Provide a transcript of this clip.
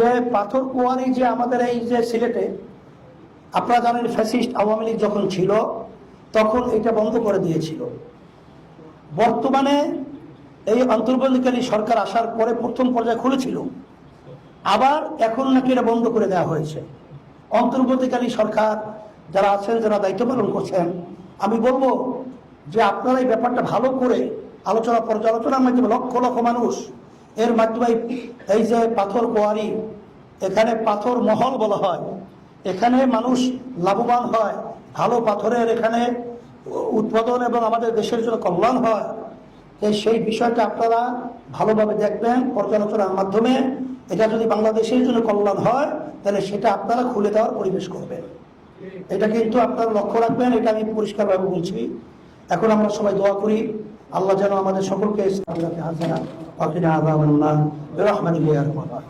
যে পাথর কুয়ারি যে আমাদের এই যে সিলেটে, আপনারা জানেন ফ্যাসিস্ট আওয়ামী লীগ যখন ছিল, তখন এটা বন্ধ করে দিয়েছিল। বর্তমানে এই অন্তর্বর্তীকালীন সরকার আসার পরে প্রথম পর্যায়ে খুলেছিল। আবার এখন নাকি এটা বন্ধ করে দেওয়া হয়েছে। অন্তর্বর্তীকালীন সরকার যারা আছেন, যারা দায়িত্ব পালন করছেন, আমি বলব যে আপনারা এই ব্যাপারটা ভালো করে আলোচনা পর্যালোচনার মাধ্যমে লক্ষ লক্ষ মানুষ এর মাধ্যমে এই- যে পাথর কোয়ারি, এখানে পাথর মহল বলা হয়। এখানে মানুষ লাভবান হয়। ভালো পাথরের এখানে উৎপাদন এবং আমাদের দেশের জন্য কল্যাণ হয়। এই সেই বিষয়টা আপনারা ভালোভাবে দেখবেন পর্যালোচনার মাধ্যমে। এটা যদি বাংলাদেশের জন্য কল্যাণ হয়, তাহলে সেটা আপনারা খুলে দেওয়ার পরিবেশ করবেন। এটা কিন্তু আপনারা লক্ষ্য রাখবেন, এটা আমি পরিষ্কারভাবে বলছি। এখন আমরা সবাই দোয়া করি আল্লাহ যেন আমাদের সকলকে আযাবান্নার আল্লাহ।